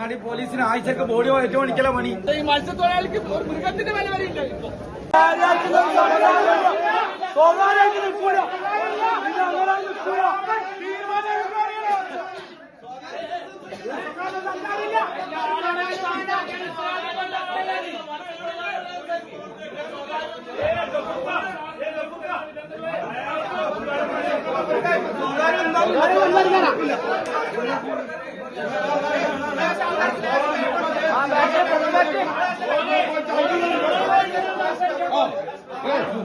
അങ്ങാടി പോലീസിന് ആഴ്ചക്ക് ബോഡി ഏറ്റവും അടിക്കല പണി. ഈ മത്സ്യത്തൊഴിലാളിക്ക് മൃഗത്തിന്റെ വില വരെ ഇല്ല ഇപ്പൊ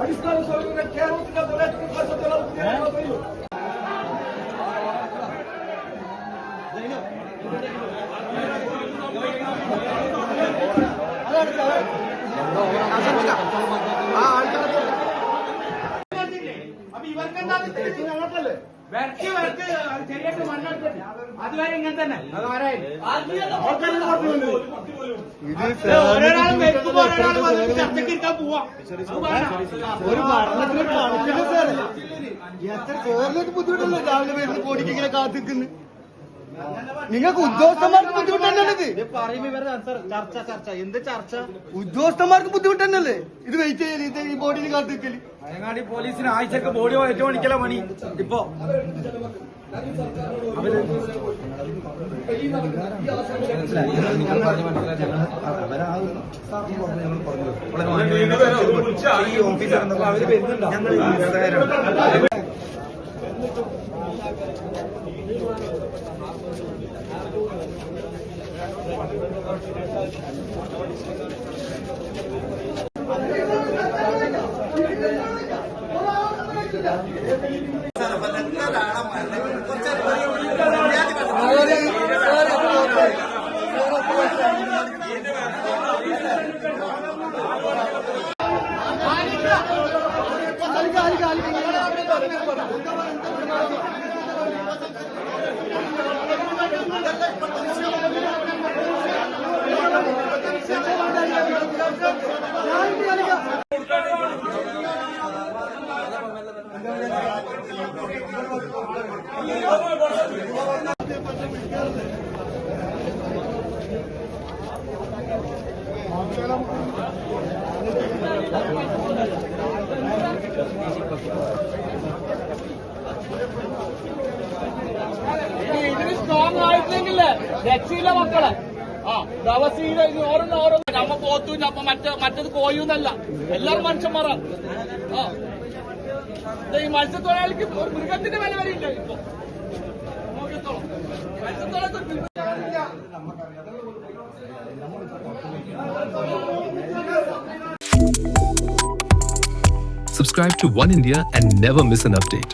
ಅಡಿಸ್ತಾನ ಸೌಲಭ್ಯ ಕೇರಳದಿಂದ ದೊರೆತ ಸಚಿವರು Ah, ahorita വരച്ച് വരച്ച് ശരിയായിട്ട് മണ്ണെടുത്തിട്ട് അതുവരെ ഇങ്ങനെ തന്നെ. ഓരോരാളും വെക്കുമ്പോ ഒരാൾ വന്നിട്ട് ചർച്ചയ്ക്ക് ഇരിക്കാൻ പോവാ. ഒരു ഭരണത്തിന് കണക്കില്ല സാറേ. എത്ര ബുദ്ധിമുട്ടല്ലേ? രാവിലെ വരുന്ന ഇങ്ങനെ കാത്തിക്കുന്നു നിങ്ങൾക്ക് ഉദ്യോഗസ്ഥന്മാർക്ക് ഉദ്യോഗസ്ഥന്മാർക്ക് ബുദ്ധിമുട്ട് തന്നെയല്ലേ ഇത് വെയിറ്റ് ചെയ്യൽ ഇത് ഈ ബോഡിയിൽ കാത്തിക്കൽ വയനാട് പോലീസിന് ആഴ്ചക്ക് ബോഡി ഏറ്റവും മണിക്കല പണി. ഇപ്പൊ. അവർ Gracias. ഇതിന് സ്ട്രോങ് ആയിട്ടില്ലെങ്കിലേ രക്ഷയില്ല മക്കളെ. ആ ദിവസം ഓരോന്ന് ഓരോന്ന്. നമ്മ പോത്തു നമ്മ മറ്റേ മറ്റത് കോയൂന്നല്ല എല്ലാവരും മനുഷ്യന്മാരാണ് ആ. ഇത് ഈ മത്സ്യത്തൊഴിലാളിക്ക് ഒരു മൃഗത്തിന്റെ വില വരെ ഇല്ല ഇപ്പൊ. നോക്കിത്തോളം മൃഗ- Subscribe to One India and never miss an update.